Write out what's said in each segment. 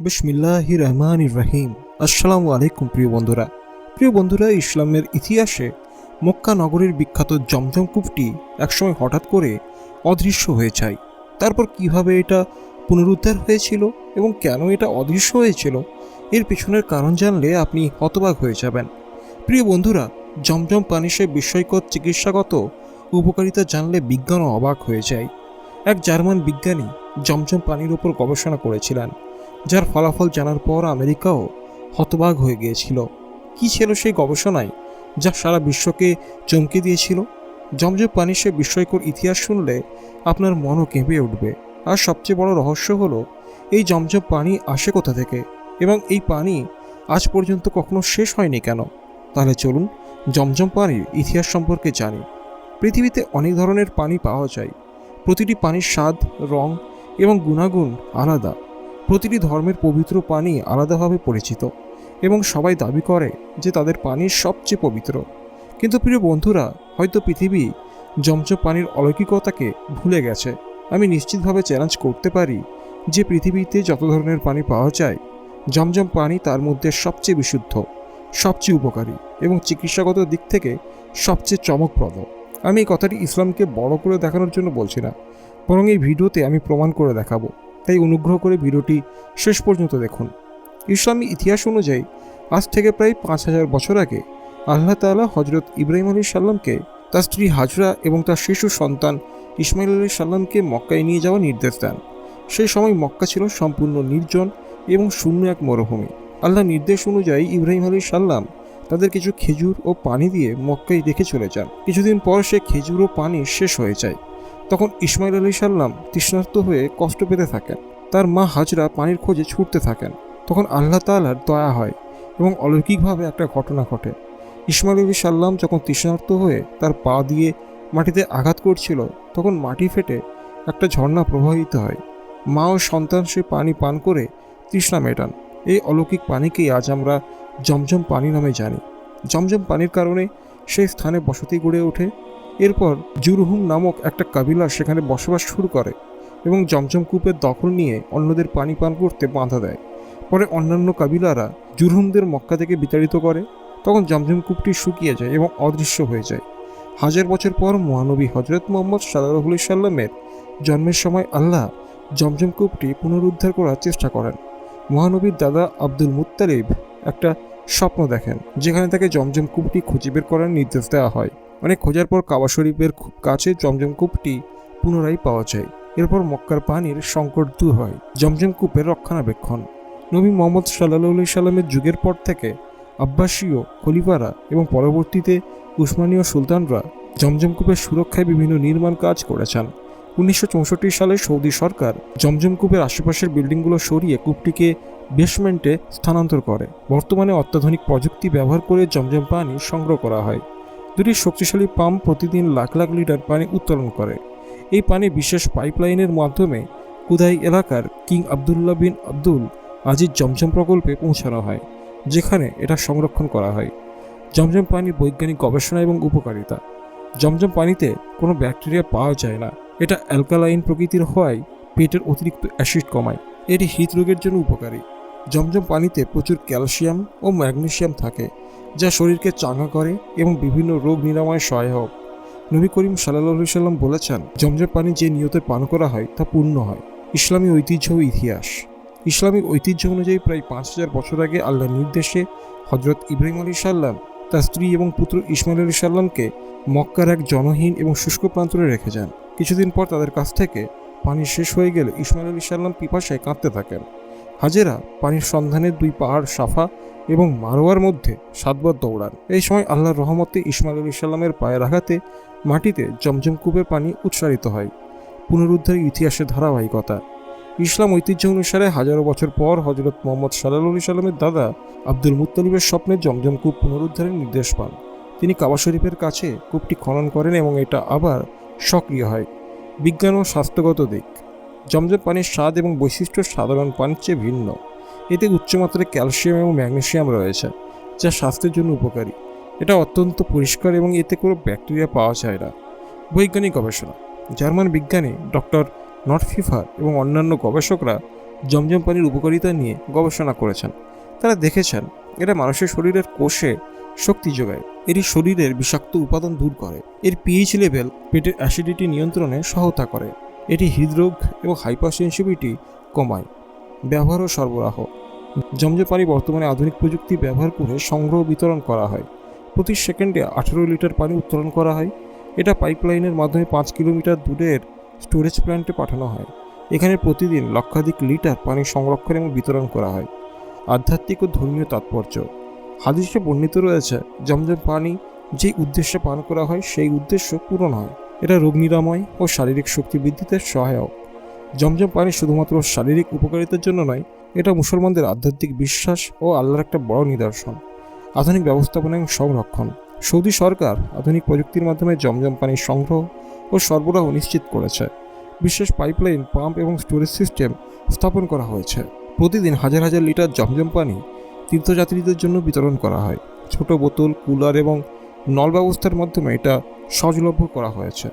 বিসমিল্লাহি রহমান রাহিম আসসালামু আলাইকুম প্রিয় বন্ধুরা। প্রিয় বন্ধুরা, ইসলামের ইতিহাসে মক্কা নগরের বিখ্যাত জমজম কূপটি একসময় হঠাৎ করে অদৃশ্য হয়ে যায়। তারপর কীভাবে এটা পুনরুদ্ধার হয়েছিল এবং কেন এটা অদৃশ্য হয়েছিল, এর পিছনের কারণ জানলে আপনি হতবাক হয়ে যাবেন। প্রিয় বন্ধুরা, জমজম পানি সে বিস্ময়কর চিকিৎসাগত উপকারিতা জানলে বিজ্ঞানও অবাক হয়ে যায়। এক জার্মান বিজ্ঞানী জমজম পানির ওপর গবেষণা করেছিলেন। যার ফলাফল জানার পর আমেরিকাও হতবাক হয়ে গিয়েছিল। কি ছিল সেই গবেষণায়? যা সারা বিশ্বকে চমকে দিয়েছিল? জমজম পানির সে বিস্ময়কর ইতিহাস শুনলে আপনার মনও কেঁপে উঠবে। আর সবচেয়ে বড় রহস্য হলো, এই জমজম পানি আসে কোথা থেকে? এবং এই পানি আজ পর্যন্ত কখনো শেষ হয়নি কেন? তাহলে চলুন জমজম পানির ইতিহাস সম্পর্কে জানি। পৃথিবীতে অনেক ধরনের পানি পাওয়া যায়। প্রতিটি পানির স্বাদ, রং এবং গুণাগুণ আলাদা। প্রতিটি ধর্মের পবিত্র পানি আলাদাভাবে পরিচিত এবং সবাই দাবি করে যে তাদের পানি সবচেয়ে পবিত্র। কিন্তু প্রিয় বন্ধুরা, হয়তো পৃথিবী জমজম পানির অলৌকিকতাকে ভুলে গেছে। আমি নিশ্চিতভাবে চ্যালেঞ্জ করতে পারি যে পৃথিবীতে যত ধরনের পানি পাওয়া যায়, জমজম পানি তার মধ্যে সবচেয়ে বিশুদ্ধ, সবচেয়ে উপকারী এবং চিকিৎসাগত দিক থেকে সবচেয়ে চমকপ্রদ। আমি এই কথাটি ইসলামকে বড় করে দেখানোর জন্য বলছি না, বরং এই ভিডিওতে আমি প্রমাণ করে দেখাবো। তাই অনুগ্রহ করে ভিডিওটি শেষ পর্যন্ত দেখুন। ইসলামী ইতিহাস অনুযায়ী, আজ থেকে প্রায় পাঁচ হাজার বছর আগে আল্লাহ তাআলা হজরত ইব্রাহিম আলী সাল্লামকে তার স্ত্রী হাজরা এবং তার শিশু সন্তান ইসমাইল আলী সাল্লামকে মক্কায় নিয়ে যাওয়ার নির্দেশ দেন। সেই সময় মক্কা ছিল সম্পূর্ণ নির্জন এবং শূন্য এক মরুভূমি। আল্লাহ নির্দেশ অনুযায়ী ইব্রাহিম আলী সাল্লাম তাদের কিছু খেজুর ও পানি দিয়ে মক্কায় রেখে চলে যান। কিছুদিন পর সে খেজুর ও পানি শেষ হয়ে যায়। তখন ইসমাইল আলী সাল্লাম তৃষ্ণার্ত হয়ে কষ্ট পেতে থাকেন। তার মা হাজরা পানির খোঁজে ছুটতে থাকেন। তখন আল্লাহ তাআলার দয়া হয় এবং অলৌকিকভাবে একটা ঘটনা ঘটে। ইসমাইল আলী সাল্লাম যখন তৃষ্ণার্ত হয়ে তার পা দিয়ে মাটিতে আঘাত করছিল, তখন মাটি ফেটে একটা ঝর্ণা প্রবাহিত হয়। মা ও সন্তান সে পানি পান করে তৃষ্ণা মেটান। এই অলৌকিক পানিকেই আজ আমরা জমজম পানি নামে জানি। জমজম পানির কারণে সেই স্থানে বসতি গড়ে ওঠে। এরপর জুরহুম নামক একটা কাবিলা সেখানে বসবাস শুরু করে এবং জমজম কূপের দখল নিয়ে অন্যদের পানি পান করতে বাধা দেয়। পরে অন্যান্য কাবিলারা জুরহুমদের মক্কা থেকে বিতাড়িত করে, তখন জমজম কূপটি শুকিয়ে যায় এবং অদৃশ্য হয়ে যায়। হাজার বছর পর মহানবী হজরত মোহাম্মদ সাল্লাহ সাল্লামের জন্মের সময় আল্লাহ জমজম কূপটি পুনরুদ্ধার করার চেষ্টা করেন। মহানবীর দাদা আব্দুল মুত্তালিব একটা স্বপ্ন দেখেন, যেখানে তাকে জমজম কূপটি খুঁজে বের করার নির্দেশ দেওয়া হয়। অনেক খোঁজার পর কাবা শরীফের খুব কাছে জমজম কূপটি পুনরায় পাওয়া যায়। এরপর মক্কার পানির সংকট দূর হয়। জমজম কূপের রক্ষণাবেক্ষণ। নবী মোহাম্মদ সাল্লাহ সাল্লামের যুগের পর থেকে আব্বাসীয় খলিফারা এবং পরবর্তীতে উসমানীয় সুলতানরা জমজম কূপের সুরক্ষায় বিভিন্ন নির্মাণ কাজ করেছেন। উনিশশো চৌষট্টি সালে সৌদি সরকার জমজম কূপের আশেপাশের বিল্ডিংগুলো সরিয়ে কূপটিকে বেসমেন্টে স্থানান্তর করে। বর্তমানে অত্যাধুনিক প্রযুক্তি ব্যবহার করে জমজম পানি সংগ্রহ করা হয়। দুটি শক্তিশালী পাম্প প্রতিদিন লাখ লাখ লিটার পানি উত্তোলন করে। এই পানি বিশেষ পাইপলাইনের মাধ্যমে কুদাই এলাকার King Abdullah bin Abdul Aziz Zamzam প্রকল্পে পৌঁছানো হয়, যেখানে এটা সংরক্ষণ করা হয়। জমজম পানির বৈজ্ঞানিক গবেষণা এবং উপকারিতা। জমজম পানিতে কোনো ব্যাকটেরিয়া পাওয়া যায় না। এটা অ্যালকালাইন প্রকৃতির হওয়ায় পেটের অতিরিক্ত অ্যাসিড কমায়। এটি হৃদরোগের জন্য উপকারী। জমজম পানিতে প্রচুর ক্যালসিয়াম ও ম্যাগনেশিয়াম থাকে। যা শরীরকে চাঙ্গা করে এবং বিভিন্ন রোগ নিরাময়ে সহায়ক। নবী করিম সাল্লাহ সাল্লাম বলেছেন, জমজম পানি যে নিয়তে পান করা হয়, তা পূর্ণ হয়। ইসলামী ঐতিহ্য ও ইতিহাস। ইসলামিক ঐতিহ্য অনুযায়ী প্রায় পাঁচ হাজার বছর আগে আল্লাহর নির্দেশে হজরত ইব্রাহিম আলী সাল্লাম তার স্ত্রী এবং পুত্র ইসমাইল আলী সাল্লামকে মক্কার এক জনহীন এবং শুষ্ক প্রান্তরে রেখে যান। কিছুদিন পর তাদের কাছ থেকে পানি শেষ হয়ে গেলে ইসমাইল আলী সাল্লাম পিপাসায় কাঁদতে থাকেন। হাজেরা পানির সন্ধানে দুই পাহাড় সাফা এবং মারোয়ার মধ্যে সাতবার দৌড়ান। এই সময় আল্লাহর রহমতে ইসমাইল আলী সাল্লামের পায়ের আঘাতে মাটিতে জমজম কূপের পানি উৎসারিত হয়। পুনরুদ্ধারের ইতিহাসের ধারাবাহিকতা। ইসলাম ঐতিহ্য অনুসারে হাজারো বছর পর হজরত মোহাম্মদ সাল্লাহ সাল্লামের দাদা আব্দুল মুত্তালিবের স্বপ্নে জমজম কূপ পুনরুদ্ধারের নির্দেশ পান। তিনি কাবা শরীফের কাছে কূপটি খনন করেন এবং এটা আবার সক্রিয় হয়। বিজ্ঞান ও স্বাস্থ্যগত দিক। জমজম পানির স্বাদ এবং বৈশিষ্ট্য সাধারণ পানির চেয়ে ভিন্ন। এতে উচ্চমাত্রায় ক্যালসিয়াম এবং ম্যাগনেসিয়াম রয়েছে, যা স্বাস্থ্যের জন্য উপকারী। এটা অত্যন্ত পরিষ্কার এবং এতে কোনো ব্যাকটেরিয়া পাওয়া যায় না। বৈজ্ঞানিক গবেষণা, জার্মান বিজ্ঞানী ডক্টর নটফিফার এবং অন্যান্য গবেষকরা জমজম পানির উপকারিতা নিয়ে গবেষণা করেছেন। তারা দেখেছেন, এটা মানুষের শরীরের কোষে শক্তি যোগায়, এটি শরীরের বিষাক্ত উপাদান দূর করে, এর পিএইচ লেভেল পেটের অ্যাসিডিটি নিয়ন্ত্রণে সহায়তা করে, এটি হৃদরোগ এবং হাইপারসেন্সিভিটি কমায়, ব্যবহার ও সরবরাহ। জমজম পানি বর্তমানে আধুনিক প্রযুক্তি ব্যবহার করে সংগ্রহ বিতরণ করা হয়। প্রতি সেকেন্ডে আঠেরো লিটার পানি উত্তোলন করা হয়। এটা পাইপলাইনের মাধ্যমে পাঁচ কিলোমিটার দূরের স্টোরেজ প্ল্যান্টে পাঠানো হয়। এখানে প্রতিদিন লক্ষাধিক লিটার পানি সংরক্ষণ এবং বিতরণ করা হয়। আধ্যাত্মিক ও ধর্মীয় তাৎপর্য। হাদিসে বর্ণিত রয়েছে, জমজম পানি যে উদ্দেশ্যে পান করা হয়, সেই উদ্দেশ্য পূরণ হয়। এটা রোগ নিরাময় ও শারীরিক শক্তি বৃদ্ধিতে সহায়ক। জমজম পানি শুধুমাত্র শারীরিক উপকারিতার জন্য নয় এটা মুসলমানদের আধ্যাত্মিক বিশ্বাস ও আল্লাহর একটা বড় নিদর্শন। আধুনিক ব্যবস্থাপনা এবং সংরক্ষণ। সৌদি সরকার আধুনিক প্রযুক্তির মাধ্যমে জমজম পানির সংগ্রহ ও সরবরাহ নিশ্চিত করেছে। বিশেষ পাইপলাইন, পাম্প এবং স্টোরেজ সিস্টেম স্থাপন করা হয়েছে। প্রতিদিন হাজার হাজার লিটার জমজম পানি তীর্থযাত্রীদের জন্য বিতরণ করা হয়। ছোট বোতল, কুলার এবং নল ব্যবস্থার মাধ্যমে এটা সহজলভ্য করা হয়েছে।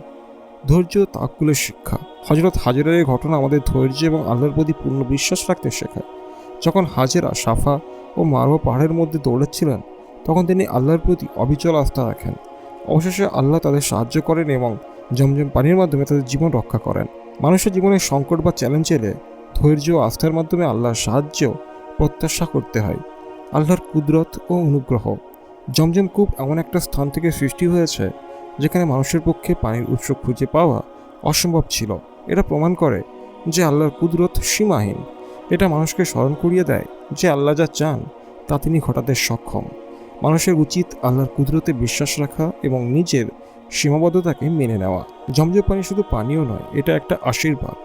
ধৈর্য তাকুলের শিক্ষা। হজরত হাজারের এই ঘটনা আমাদের ধৈর্য এবং আল্লাহর প্রতি পূর্ণ বিশ্বাস রাখতে শেখায়। যখন হাজেরা সাফা ও মারোয়া পাহাড়ের মধ্যে দৌড়াচ্ছিলেন, তখন তিনি আল্লাহর প্রতি অবিচল আস্থা রাখেন। অবশেষে আল্লাহ তাদের সাহায্য করেন এবং জমজম পানির মাধ্যমে তাদের জীবন রক্ষা করেন। মানুষের জীবনে সংকট বা চ্যালেঞ্জ এলে ধৈর্য ও আস্থার মাধ্যমে আল্লাহর সাহায্য প্রত্যাশা করতে হয়। আল্লাহর কুদরত ও অনুগ্রহ। জমজম কূপ এমন একটা স্থান থেকে সৃষ্টি হয়েছে, যেখানে মানুষের পক্ষে পানির উৎস খুঁজে পাওয়া অসম্ভব ছিল। এটা প্রমাণ করে যে আল্লাহর কুদরত সীমাহীন। এটা মানুষকে স্মরণ করিয়ে দেয় যে আল্লাহ যা চান, তা তিনি ঘটাতে সক্ষম। মানুষের উচিত আল্লাহর কুদরতে বিশ্বাস রাখা এবং নিজের সীমাবদ্ধতাকে মেনে নেওয়া। জমজম পানি শুধু পানীয় নয়, এটা একটা আশীর্বাদ।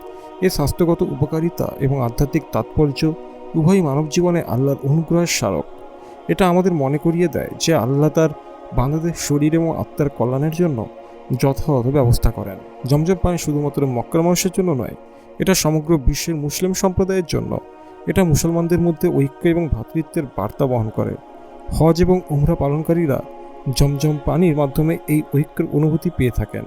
এর স্বাস্থ্যগত উপকারিতা এবং আধ্যাত্মিক তাৎপর্য উভয় মানব জীবনে আল্লাহর অনুগ্রহের স্মারক। এটা আমাদের মনে করিয়ে দেয় যে আল্লাহ তার বান্দাদের শরীর এবং আত্মার কল্যাণের জন্য যথাযথ ব্যবস্থা করেন। জমজম পানি শুধুমাত্র মক্কার মানুষের জন্য নয়, এটা সমগ্র বিশ্বের মুসলিম সম্প্রদায়ের জন্য। এটা মুসলমানদের মধ্যে ঐক্য এবং ভ্রাতৃত্বের বার্তা বহন করে। হজ এবং উমরা পালনকারীরা জমজম পানির মাধ্যমে এই ঐক্যের অনুভূতি পেয়ে থাকেন।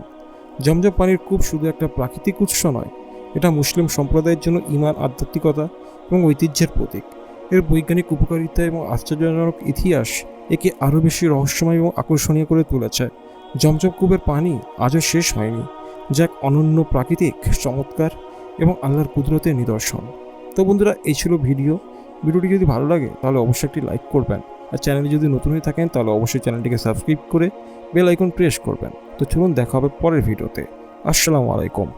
জমজম পানির কূপ শুধু একটা প্রাকৃতিক উৎস নয়, এটা মুসলিম সম্প্রদায়ের জন্য ইমান আধ্যাত্মিকতা এবং ঐতিহ্যের প্রতীক। এর বৈজ্ঞানিক উপকারিতা এবং আশ্চর্যজনক ইতিহাস একে আরও বেশি রহস্যময় এবং আকর্ষণীয় করে তুলেছে। জমজম কূপের পানি আজও শেষ হয়নি। যা এক অনন্য প্রাকৃতিক, চমৎকার এবং আল্লাহর কুদরতের নিদর্শন। তো বন্ধুরা, এই ছিল ভিডিও। ভিডিওটি যদি ভালো লাগে, তাহলে অবশ্যই একটি লাইক করবেন। আর চ্যানেলে যদি নতুন হয়ে থাকেন, তাহলে অবশ্যই চ্যানেলটিকে সাবস্ক্রাইব করে বেল আইকন প্রেস করবেন। তো চলুন দেখা হবে পরের ভিডিওতে। আসসালামু আলাইকুম।